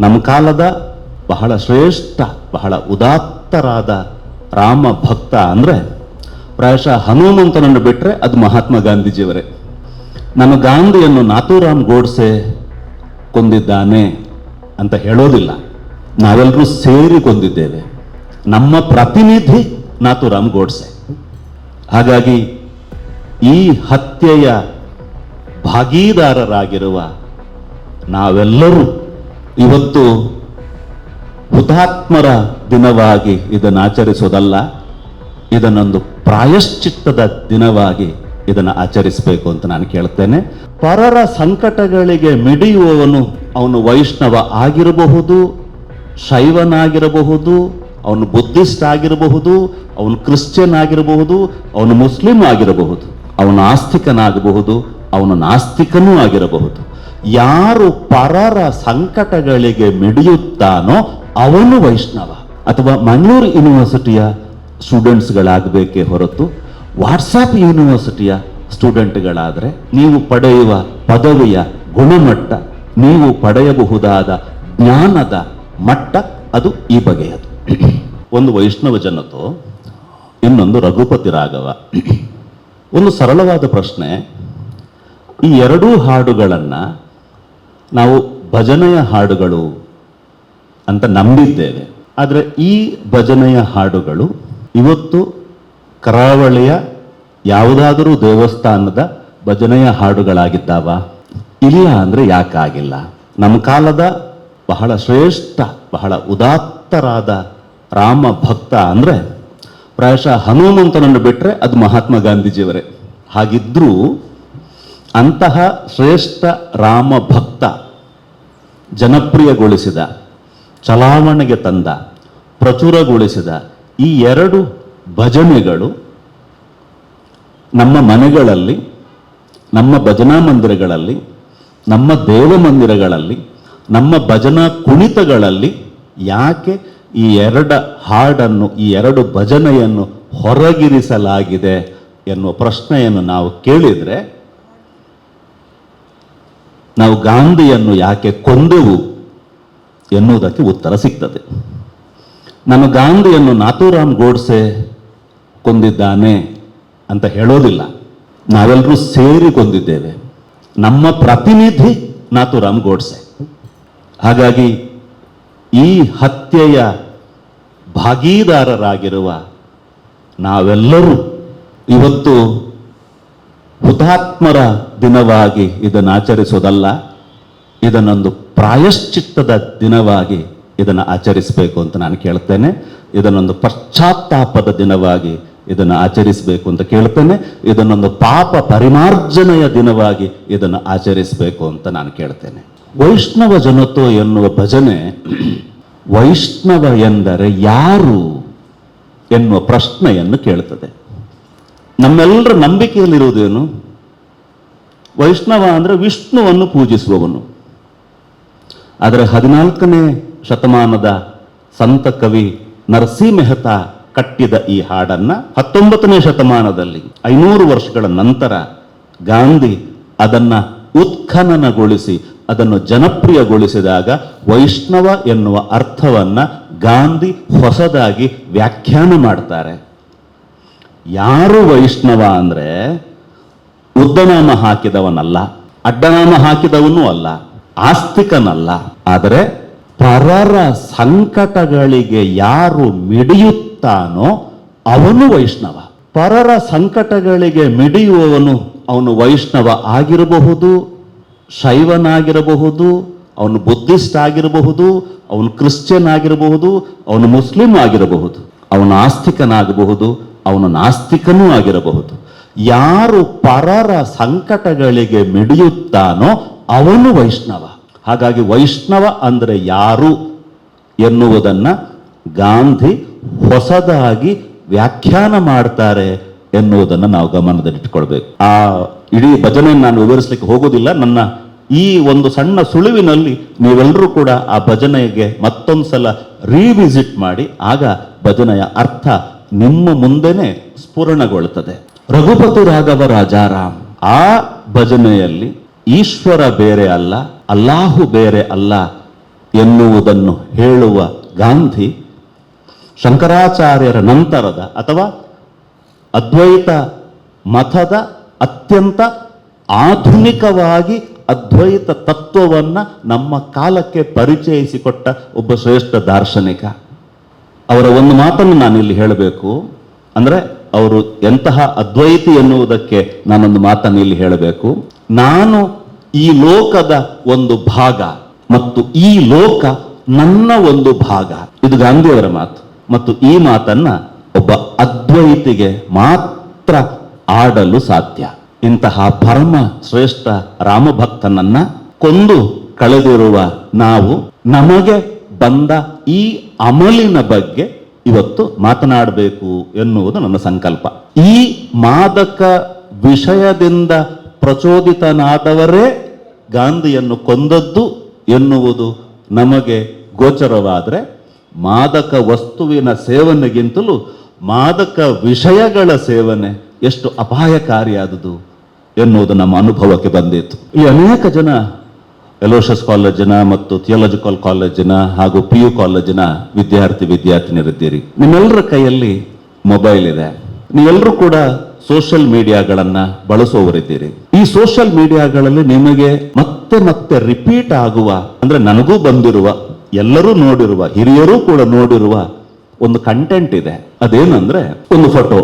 ನಮ್ಮ ಕಾಲದ ಬಹಳ ಶ್ರೇಷ್ಠ, ಬಹಳ ಉದಾತ್ತರಾದ ರಾಮ ಭಕ್ತ ಅಂದರೆ ಪ್ರಾಯಶಃ ಹನುಮಂತನನ್ನು ಬಿಟ್ಟರೆ ಅದು ಮಹಾತ್ಮ ಗಾಂಧೀಜಿಯವರೇ. ನಾನು ಗಾಂಧಿಯನ್ನು ನಾಥೂರಾಮ್ ಗೋಡ್ಸೆ ಕೊಂದಿದ್ದಾನೆ ಅಂತ ಹೇಳೋದಿಲ್ಲ. ನಾವೆಲ್ಲರೂ ಸೇರಿ ಕೊಂದಿದ್ದೇವೆ. ನಮ್ಮ ಪ್ರತಿನಿಧಿ ನಾಥೂರಾಮ್ ಗೋಡ್ಸೆ. ಹಾಗಾಗಿ ಈ ಹತ್ಯೆಯ ಭಾಗೀದಾರರಾಗಿರುವ ನಾವೆಲ್ಲರೂ ಇವತ್ತು ಹುತಾತ್ಮರ ದಿನವಾಗಿ ಇದನ್ನು ಆಚರಿಸೋದಲ್ಲ, ಇದನ್ನೊಂದು ಪ್ರಾಯಶ್ಚಿತ್ತದ ದಿನವಾಗಿ ಇದನ್ನು ಆಚರಿಸಬೇಕು ಅಂತ ನಾನು ಕೇಳ್ತೇನೆ ಪರರ ಸಂಕಟಗಳಿಗೆ ಮಿಡಿಯುವವನು ಅವನು ವೈಷ್ಣವ ಆಗಿರಬಹುದು, ಶೈವನಾಗಿರಬಹುದು, ಅವನು ಬುದ್ಧಿಸ್ಟ್ ಆಗಿರಬಹುದು, ಅವನು ಕ್ರಿಶ್ಚಿಯನ್ ಆಗಿರಬಹುದು, ಅವನು ಮುಸ್ಲಿಂ ಆಗಿರಬಹುದು, ಅವನು ಆಸ್ತಿಕನಾಗಬಹುದು, ಅವನು ನಾಸ್ತಿಕನೂ ಆಗಿರಬಹುದು. ಯಾರು ಪರರ ಸಂಕಟಗಳಿಗೆ ಮಿಡಿಯುತ್ತಾನೋ ಅವನು ವೈಷ್ಣವ. ಅಥವಾ ಮಂಗಳೂರು ಯೂನಿವರ್ಸಿಟಿಯ ಸ್ಟೂಡೆಂಟ್ಸ್ಗಳಾಗಬೇಕೇ ಹೊರತು ವಾಟ್ಸಾಪ್ ಯೂನಿವರ್ಸಿಟಿಯ ಸ್ಟೂಡೆಂಟ್ಗಳಾದರೆ ನೀವು ಪಡೆಯುವ ಪದವಿಯ ಗುಣಮಟ್ಟ, ನೀವು ಪಡೆಯಬಹುದಾದ ಜ್ಞಾನದ ಮಟ್ಟ ಅದು ಈ ಬಗೆಯದು. ಒಂದು ವೈಷ್ಣವ ಜನತು, ಇನ್ನೊಂದು ರಘುಪತಿ ರಾಘವ. ಒಂದು ಸರಳವಾದ ಪ್ರಶ್ನೆ, ಈ ಎರಡೂ ಹಾಡುಗಳನ್ನು ನಾವು ಭಜನೆಯ ಹಾಡುಗಳು ಅಂತ ನಂಬಿದ್ದೇವೆ. ಆದರೆ ಈ ಭಜನೆಯ ಹಾಡುಗಳು ಇವತ್ತು ಕರಾವಳಿಯ ಯಾವುದಾದರೂ ದೇವಸ್ಥಾನದ ಭಜನೆಯ ಹಾಡುಗಳಾಗಿದ್ದಾವ? ಇಲ್ಲ ಅಂದರೆ ಯಾಕಾಗಿಲ್ಲ? ನಮ್ಮ ಕಾಲದ ಬಹಳ ಶ್ರೇಷ್ಠ, ಬಹಳ ಉದಾತ್ತರಾದ ರಾಮ ಭಕ್ತ ಅಂದರೆ ಪ್ರಾಯಶಃ ಹನುಮಂತನನ್ನು ಬಿಟ್ಟರೆ ಅದು ಮಹಾತ್ಮ ಗಾಂಧೀಜಿಯವರೇ. ಹಾಗಿದ್ರೂ ಅಂತಹ ಶ್ರೇಷ್ಠ ರಾಮ ಭಕ್ತ ಜನಪ್ರಿಯಗೊಳಿಸಿದ, ಚಲಾವಣೆಗೆ ತಂದ, ಪ್ರಚುರಗೊಳಿಸಿದ ಈ ಎರಡು ಭಜನೆಗಳು ನಮ್ಮ ಮನೆಗಳಲ್ಲಿ, ನಮ್ಮ ಭಜನಾ ಮಂದಿರಗಳಲ್ಲಿ, ನಮ್ಮ ದೇವ ಮಂದಿರಗಳಲ್ಲಿ, ನಮ್ಮ ಭಜನಾ ಕುಣಿತಗಳಲ್ಲಿ ಯಾಕೆ ಈ ಎರಡ ಹಾಡನ್ನು, ಈ ಎರಡು ಭಜನೆಯನ್ನು ಹೊರಗಿರಿಸಲಾಗಿದೆ ಎನ್ನುವ ಪ್ರಶ್ನೆಯನ್ನು ನಾವು ಕೇಳಿದರೆ ನಾವು ಗಾಂಧಿಯನ್ನು ಯಾಕೆ ಕೊಂದೆವು ಎನ್ನುವುದಕ್ಕೆ ಉತ್ತರ ಸಿಗ್ತದೆ. ನಾನು ಗಾಂಧಿಯನ್ನು ನಾಥೂರಾಮ್ ಗೋಡ್ಸೆ ಕೊಂದಿದ್ದಾನೆ ಅಂತ ಹೇಳೋದಿಲ್ಲ. ನಾವೆಲ್ಲರೂ ಸೇರಿ ಕೊಂದಿದ್ದೇವೆ. ನಮ್ಮ ಪ್ರತಿನಿಧಿ ನಾಥೂರಾಮ್ ಗೋಡ್ಸೆ. ಹಾಗಾಗಿ ಈ ಹತ್ಯೆಯ ಭಾಗೀದಾರರಾಗಿರುವ ನಾವೆಲ್ಲರೂ ಇವತ್ತು ಹುತಾತ್ಮರ ದಿನವಾಗಿ ಇದನ್ನು ಆಚರಿಸೋದಲ್ಲ, ಇದನ್ನೊಂದು ಪ್ರಾಯಶ್ಚಿತ್ತದ ದಿನವಾಗಿ ಇದನ್ನು ಆಚರಿಸಬೇಕು ಅಂತ ನಾನು ಕೇಳ್ತೇನೆ ಇದನ್ನೊಂದು ಪಶ್ಚಾತ್ತಾಪದ ದಿನವಾಗಿ ಇದನ್ನು ಆಚರಿಸಬೇಕು ಅಂತ ಕೇಳ್ತೇನೆ ಇದನ್ನೊಂದು ಪಾಪ ಪರಿಮಾರ್ಜನೆಯ ದಿನವಾಗಿ ಇದನ್ನು ಆಚರಿಸಬೇಕು ಅಂತ ನಾನು ಕೇಳ್ತೇನೆ ವೈಷ್ಣವ ಜನತೋ ಎನ್ನುವ ಭಜನೆ ವೈಷ್ಣವ ಎಂದರೆ ಯಾರು ಎನ್ನುವ ಪ್ರಶ್ನೆಯನ್ನು ಕೇಳ್ತದೆ ನಮ್ಮೆಲ್ಲರ ನಂಬಿಕೆಯಲ್ಲಿರುವುದೇನು? ವೈಷ್ಣವ ಅಂದರೆ ವಿಷ್ಣುವನ್ನು ಪೂಜಿಸುವವನು. ಆದರೆ ಹದಿನಾಲ್ಕನೇ ಶತಮಾನದ ಸಂತ ಕವಿ ನರಸಿ ಮೆಹ್ತಾ ಕಟ್ಟಿದ ಈ ಹಾಡನ್ನ ಹತ್ತೊಂಬತ್ತನೇ ಶತಮಾನದಲ್ಲಿ ಐನೂರು ವರ್ಷಗಳ ನಂತರ ಗಾಂಧಿ ಅದನ್ನ ಉತ್ಖನನಗೊಳಿಸಿ, ಅದನ್ನು ಜನಪ್ರಿಯಗೊಳಿಸಿದಾಗ ವೈಷ್ಣವ ಎನ್ನುವ ಅರ್ಥವನ್ನ ಗಾಂಧಿ ಹೊಸದಾಗಿ ವ್ಯಾಖ್ಯಾನ ಮಾಡ್ತಾರೆ. ಯಾರು ವೈಷ್ಣವ ಅಂದರೆ ಉದ್ದನಾಮ ಹಾಕಿದವನಲ್ಲ, ಅಡ್ಡನಾಮ ಹಾಕಿದವನು ಅಲ್ಲ, ಆಸ್ತಿಕನಲ್ಲ. ಆದರೆ ಪರರ ಸಂಕಟಗಳಿಗೆ ಯಾರು ಮಿಡಿಯುತ್ತಾನೋ ಅವನು ವೈಷ್ಣವ. ಪರರ ಸಂಕಟಗಳಿಗೆ ಮಿಡಿಯುವವನು ಅವನು ವೈಷ್ಣವ ಆಗಿರಬಹುದು, ಶೈವನಾಗಿರಬಹುದು, ಅವನು ಬುದ್ಧಿಸ್ಟ್ ಆಗಿರಬಹುದು, ಅವನು ಕ್ರಿಶ್ಚಿಯನ್ ಆಗಿರಬಹುದು, ಅವನು ಮುಸ್ಲಿಂ ಆಗಿರಬಹುದು, ಅವನು ಆಸ್ತಿಕನಾಗಬಹುದು ಅವನು ನಾಸ್ತಿಕನೂ ಆಗಿರಬಹುದು. ಯಾರು ಪರರ ಸಂಕಟಗಳಿಗೆ ಮಿಡಿಯುತ್ತಾನೋ ಅವನು ವೈಷ್ಣವ. ಹಾಗಾಗಿ ವೈಷ್ಣವ ಅಂದರೆ ಯಾರು ಎನ್ನುವುದನ್ನು ಗಾಂಧಿ ಹೊಸದಾಗಿ ವ್ಯಾಖ್ಯಾನ ಮಾಡ್ತಾರೆ ಎನ್ನುವುದನ್ನು ನಾವು ಗಮನದಲ್ಲಿಟ್ಟುಕೊಳ್ಬೇಕು ಆ ಇಡೀ ಭಜನೆ ನಾನು ವಿವರಿಸಲಿಕ್ಕೆ ಹೋಗೋದಿಲ್ಲ. ನನ್ನ ಈ ಒಂದು ಸಣ್ಣ ಸುಳಿವಿನಲ್ಲಿ ನೀವೆಲ್ಲರೂ ಕೂಡ ಆ ಭಜನೆಗೆ ಮತ್ತೊಂದು ಸಲ ರೀವಿಸಿಟ್ ಮಾಡಿ. ಆಗ ಭಜನೆಯ ಅರ್ಥ ನಿಮ್ಮ ಮುಂದೆನೆ ಸ್ಫುರಣಗೊಳ್ಳುತ್ತದೆ. ರಘುಪತಿ ರಾಘವ ರಾಜಾರಾಮ್ ಆ ಭಜನೆಯಲ್ಲಿ ಈಶ್ವರ ಬೇರೆ ಅಲ್ಲ, ಅಲ್ಲಾಹು ಬೇರೆ ಅಲ್ಲ ಎನ್ನುವುದನ್ನು ಹೇಳುವ ಗಾಂಧಿ ಶಂಕರಾಚಾರ್ಯರ ನಂತರದ ಅಥವಾ ಅದ್ವೈತ ಮತದ ಅತ್ಯಂತ ಆಧುನಿಕವಾಗಿ ಅದ್ವೈತ ತತ್ವವನ್ನು ನಮ್ಮ ಕಾಲಕ್ಕೆ ಪರಿಚಯಿಸಿಕೊಟ್ಟ ಒಬ್ಬ ಶ್ರೇಷ್ಠ ದಾರ್ಶನಿಕ. ಅವರ ಒಂದು ಮಾತನ್ನು ನಾನು ಇಲ್ಲಿ ಹೇಳಬೇಕು. ಅಂದ್ರೆ ಅವರು ಎಂತಹ ಅದ್ವೈತಿ ಎನ್ನುವುದಕ್ಕೆ ನಾನೊಂದು ಮಾತನ್ನು ಇಲ್ಲಿ ಹೇಳಬೇಕು. ನಾನು ಈ ಲೋಕದ ಒಂದು ಭಾಗ ಮತ್ತು ಈ ಲೋಕ ನನ್ನ ಒಂದು ಭಾಗ. ಇದು ಗಾಂಧಿಯವರ ಮಾತು. ಮತ್ತು ಈ ಮಾತನ್ನ ಒಬ್ಬ ಅದ್ವೈತಿಗೆ ಮಾತ್ರ ಆಡಲು ಸಾಧ್ಯ. ಇಂತಹ ಪರಮ ಶ್ರೇಷ್ಠ ರಾಮಭಕ್ತನನ್ನ ಕೊಂದು ಕಳೆದಿರುವ ನಾವು ನಮಗೆ ಬಂದ ಈ ಅಮಲಿನ ಬಗ್ಗೆ ಇವತ್ತು ಮಾತನಾಡಬೇಕು ಎನ್ನುವುದು ನನ್ನ ಸಂಕಲ್ಪ. ಈ ಮಾದಕ ವಿಷಯದಿಂದ ಪ್ರಚೋದಿತನಾದವರೇ ಗಾಂಧಿಯನ್ನು ಕೊಂದದ್ದು ಎನ್ನುವುದು ನಮಗೆ ಗೋಚರವಾದರೆ ಮಾದಕ ವಸ್ತುವಿನ ಸೇವನೆಗಿಂತಲೂ ಮಾದಕ ವಿಷಯಗಳ ಸೇವನೆ ಎಷ್ಟು ಅಪಾಯಕಾರಿಯಾದುದು ಎನ್ನುವುದು ನಮ್ಮ ಅನುಭವಕ್ಕೆ ಬಂದಿತ್ತು ಈ ಅನೇಕ ಜನ ಎಲೋಷಸ್ ಕಾಲೇಜಿನ ಮತ್ತು ಥಿಯಾಲಜಿಕಲ್ ಕಾಲೇಜಿನ ಹಾಗೂ ಪಿ ಯು ಕಾಲೇಜಿನ ವಿದ್ಯಾರ್ಥಿ ವಿದ್ಯಾರ್ಥಿನಿಯರಿದ್ದೀರಿ ನಿಮ್ಮೆಲ್ಲರ ಕೈಯಲ್ಲಿ ಮೊಬೈಲ್ ಇದೆ. ನೀವೆಲ್ಲರೂ ಕೂಡ ಸೋಷಿಯಲ್ ಮೀಡಿಯಾಗಳನ್ನ ಬಳಸುವವರಿದ್ದೀರಿ. ಈ ಸೋಷಿಯಲ್ ಮೀಡಿಯಾಗಳಲ್ಲಿ ನಿಮಗೆ ಮತ್ತೆ ಮತ್ತೆ ರಿಪೀಟ್ ಆಗುವ, ಅಂದ್ರೆ ನನಗೂ ಬಂದಿರುವ, ಎಲ್ಲರೂ ನೋಡಿರುವ, ಹಿರಿಯರೂ ಕೂಡ ನೋಡಿರುವ ಒಂದು ಕಂಟೆಂಟ್ ಇದೆ. ಅದೇನಂದ್ರೆ ಒಂದು ಫೋಟೋ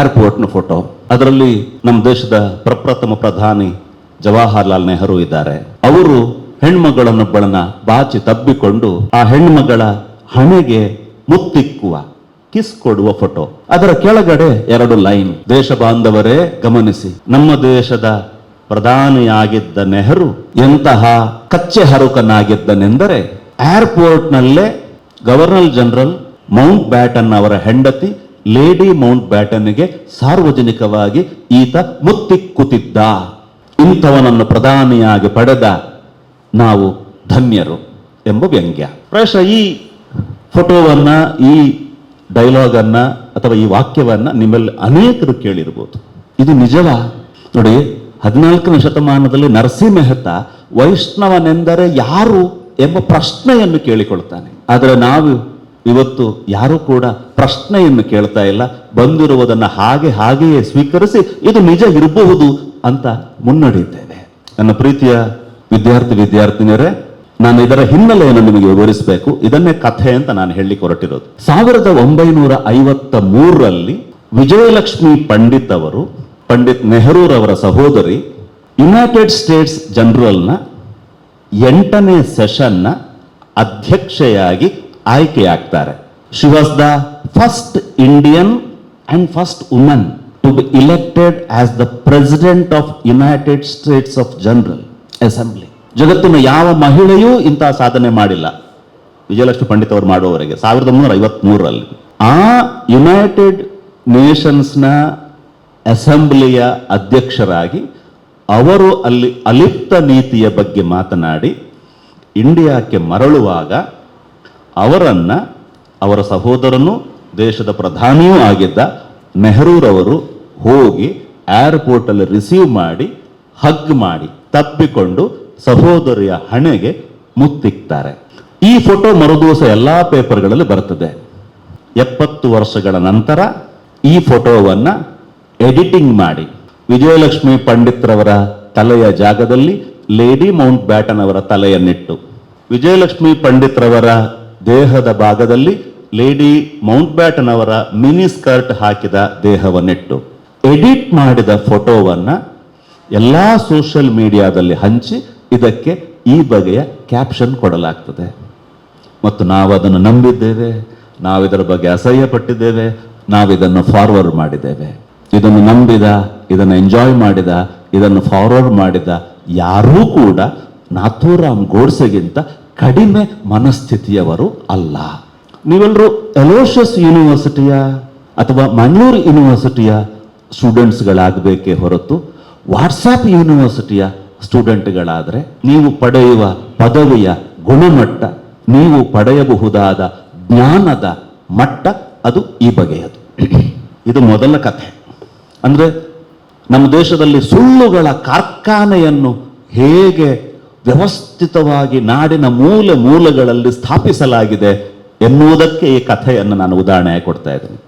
ಏರ್ಪೋರ್ಟ್ನ ಫೋಟೋ ಅದರಲ್ಲಿ ನಮ್ಮ ದೇಶದ ಪ್ರಪ್ರಥಮ ಪ್ರಧಾನಿ ಜವಾಹರ್ಲಾಲ್ ನೆಹರು ಇದ್ದಾರೆ. ಅವರು ಹೆಣ್ಮಗಳನ್ನೊಬ್ಬಳನ್ನ ಬಾಚಿ ತಬ್ಬಿಕೊಂಡು ಆ ಹೆಣ್ಮಗಳ ಹಣೆಗೆ ಮುತ್ತಿಕ್ಕುವ, ಕಿಸ್ ಕೊಡುವ ಫೋಟೋ. ಅದರ ಕೆಳಗಡೆ ಎರಡು ಲೈನ್. ದೇಶ ಬಾಂಧವರೇ, ಗಮನಿಸಿ. ನಮ್ಮ ದೇಶದ ಪ್ರಧಾನಿಯಾಗಿದ್ದ ನೆಹರು ಎಂತಹ ಕಚ್ಚೆ ಹರುಕನಾಗಿದ್ದನೆಂದರೆ ಏರ್ಪೋರ್ಟ್ನಲ್ಲೇ ಗವರ್ನರ್ ಜನರಲ್ ಮೌಂಟ್ ಬ್ಯಾಟನ್ ಅವರ ಹೆಂಡತಿ ಲೇಡಿ ಮೌಂಟ್ ಬ್ಯಾಟನ್ಗೆ ಸಾರ್ವಜನಿಕವಾಗಿ ಈತ ಮುತ್ತಿಕ್ಕುತ್ತಿದ್ದ. ಇಂಥವನನ್ನು ಪ್ರಧಾನಿಯಾಗಿ ಪಡೆದ ನಾವು ಧನ್ಯರು ಎಂಬ ವ್ಯಂಗ್ಯ. ಪ್ರಾಯಶಃ ಈ ಫೋಟೋವನ್ನ ಈ ಡೈಲಾಗ್ ಅನ್ನ ಅಥವಾ ಈ ವಾಕ್ಯವನ್ನ ನಿಮ್ಮಲ್ಲಿ ಅನೇಕರು ಕೇಳಿರ್ಬೋದು. ಇದು ನಿಜವ? ನೋಡಿ ಹದಿನಾಲ್ಕನೇ ಶತಮಾನದಲ್ಲಿ ನರಸಿಂಹ ಮೆಹ್ತಾ ವೈಷ್ಣವನೆಂದರೆ ಯಾರು ಎಂಬ ಪ್ರಶ್ನೆಯನ್ನು ಕೇಳಿಕೊಳ್ತಾನೆ. ಆದರೆ ನಾವು ಇವತ್ತು ಯಾರು ಕೂಡ ಪ್ರಶ್ನೆಯನ್ನು ಕೇಳ್ತಾ ಇಲ್ಲ. ಬಂದಿರುವುದನ್ನು ಹಾಗೆ ಹಾಗೆಯೇ ಸ್ವೀಕರಿಸಿ ಇದು ನಿಜ ಇರಬಹುದು ಅಂತ ಮುನ್ನಡೆಯುತ್ತೇನೆ. ನನ್ನ ಪ್ರೀತಿಯ ವಿದ್ಯಾರ್ಥಿ ವಿದ್ಯಾರ್ಥಿನಿಯರೇ, ನಾನು ಇದರ ಹಿನ್ನೆಲೆಯನ್ನು ನಿಮಗೆ ವಿವರಿಸಬೇಕು. ಇದನ್ನೇ ಕಥೆ ಅಂತ ನಾನು ಹೇಳಲಿಕ್ಕೆ ಹೊರಟಿರೋದು. ಸಾವಿರದ ಒಂಬೈನೂರ ಐವತ್ತ ಮೂರರಲ್ಲಿ ವಿಜಯಲಕ್ಷ್ಮಿ ಪಂಡಿತ್ ಅವರು, ಪಂಡಿತ್ ನೆಹರೂರವರ ಸಹೋದರಿ ಯುನೈಟೆಡ್ ಸ್ಟೇಟ್ಸ್ ಜನರಲ್ನ ಎಂಟನೇ ಸೆಷನ್ನ ಅಧ್ಯಕ್ಷೆಯಾಗಿ ಆಯ್ಕೆಯಾಗ್ತಾರೆ. She was the first Indian and first woman to be elected as the president of United States of general assembly ಜಗತ್ತಿನ ಯಾವ ಮಹಿಳೆಯೂ ಇಂತಹ ಸಾಧನೆ ಮಾಡಿಲ್ಲ. ವಿಜಯಲಕ್ಷ್ಮಿ ಪಂಡಿತ್ ಅವರು ಮಾಡುವವರೆಗೆ, ಸಾವಿರದ ಒಂಬೈನೂರ ಐವತ್ಮೂರರಲ್ಲಿ. ಆ ಯುನೈಟೆಡ್ ನೇಷನ್ಸ್ನ ಅಸೆಂಬ್ಲಿಯ ಅಧ್ಯಕ್ಷರಾಗಿ ಅವರು ಅಲ್ಲಿ ಅಲಿಪ್ತ ನೀತಿಯ ಬಗ್ಗೆ ಮಾತನಾಡಿ, ಇಂಡಿಯಾಕ್ಕೆ ಮರಳುವಾಗ ಅವರನ್ನ, ಅವರ ಸಹೋದರನು, ದೇಶದ ಪ್ರಧಾನಿಯೂ ಆಗಿದ್ದ ನೆಹರೂರವರು ಹೋಗಿ ಏರ್ಪೋರ್ಟ್ ಅಲ್ಲಿ ರಿಸೀವ್ ಮಾಡಿ ಹಗ್ ಮಾಡಿ, ತಪ್ಪಿಕೊಂಡು ಸಹೋದರಿಯ ಹಣೆಗೆ ಮುತ್ತಿಕ್ತಾರೆ. ಈ ಫೋಟೋ ಮರುದಿವಸ ಎಲ್ಲಾ ಪೇಪರ್ಗಳಲ್ಲಿ ಬರ್ತದೆ. ಎಪ್ಪತ್ತು ವರ್ಷಗಳ ನಂತರ ಈ ಫೋಟೋವನ್ನ ಎಡಿಟಿಂಗ್ ಮಾಡಿ. ವಿಜಯಲಕ್ಷ್ಮಿ ಪಂಡಿತ್ರವರ ತಲೆಯ ಜಾಗದಲ್ಲಿ ಲೇಡಿ ಮೌಂಟ್ ಬ್ಯಾಟನ್ ಅವರ ತಲೆಯನ್ನಿಟ್ಟು. ವಿಜಯಲಕ್ಷ್ಮಿ ಪಂಡಿತ್ರವರ ದೇಹದ ಭಾಗದಲ್ಲಿ ಲೇಡಿ ಮೌಂಟ್ ಬ್ಯಾಟನ್ ಅವರ ಮಿನಿ ಸ್ಕರ್ಟ್ ಹಾಕಿದ ದೇಹವನ್ನಿಟ್ಟು. ಎಡಿಟ್ ಮಾಡಿದ ಫೋಟೋವನ್ನ ಎಲ್ಲ ಸೋಷಿಯಲ್ ಮೀಡಿಯಾದಲ್ಲಿ ಹಂಚಿ ಇದಕ್ಕೆ ಈ ಬಗೆಯ ಕ್ಯಾಪ್ಷನ್ ಕೊಡಲಾಗ್ತದೆ. ಮತ್ತು ನಾವು ಅದನ್ನು ನಂಬಿದ್ದೇವೆ ನಾವು ಇದರ ಬಗ್ಗೆ ಅಸಹ್ಯ ಪಟ್ಟಿದ್ದೇವೆ ನಾವು ಇದನ್ನು ಫಾರ್ವರ್ಡ್ ಮಾಡಿದ್ದೇವೆ. ಇದನ್ನು ನಂಬಿದ, ಇದನ್ನು ಎಂಜಾಯ್ ಮಾಡಿದ, ಇದನ್ನು ಫಾರ್ವರ್ಡ್ ಮಾಡಿದ ಯಾರೂ ಕೂಡ ನಾಥೂರಾಮ್ ಗೋಡ್ಸೆಗಿಂತ ಕಡಿಮೆ ಮನಸ್ಥಿತಿಯವರು ಅಲ್ಲ. ನೀವೆಲ್ಲರೂ ಎಲೋಷಸ್ ಯೂನಿವರ್ಸಿಟಿಯ ಅಥವಾ ಮಂಗಳೂರು ಯೂನಿವರ್ಸಿಟಿಯ? ಸ್ಟೂಡೆಂಟ್ಸ್ಗಳಾಗಬೇಕೇ ಹೊರತು ವಾಟ್ಸಾಪ್ ಯೂನಿವರ್ಸಿಟಿಯ ಸ್ಟೂಡೆಂಟ್ಗಳಾದರೆ ನೀವು ಪಡೆಯುವ ಪದವಿಯ ಗುಣಮಟ್ಟ, ನೀವು ಪಡೆಯಬಹುದಾದ ಜ್ಞಾನದ ಮಟ್ಟ ಅದು ಈ ಬಗೆಯದು. ಇದು ಮೊದಲ ಕಥೆ. ಅಂದ್ರೆ ನಮ್ಮ ದೇಶದಲ್ಲಿ ಸುಳ್ಳುಗಳ ಕಾರ್ಖಾನೆಯನ್ನು ಹೇಗೆ ವ್ಯವಸ್ಥಿತವಾಗಿ ನಾಡಿನ ಮೂಲೆ ಮೂಲಗಳಲ್ಲಿ ಸ್ಥಾಪಿಸಲಾಗಿದೆ ಎನ್ನುವುದಕ್ಕೆ ಈ ಕಥೆಯನ್ನು ನಾನು ಉದಾಹರಣೆ ಕೊಡ್ತಾ ಇದ್ದೀನಿ.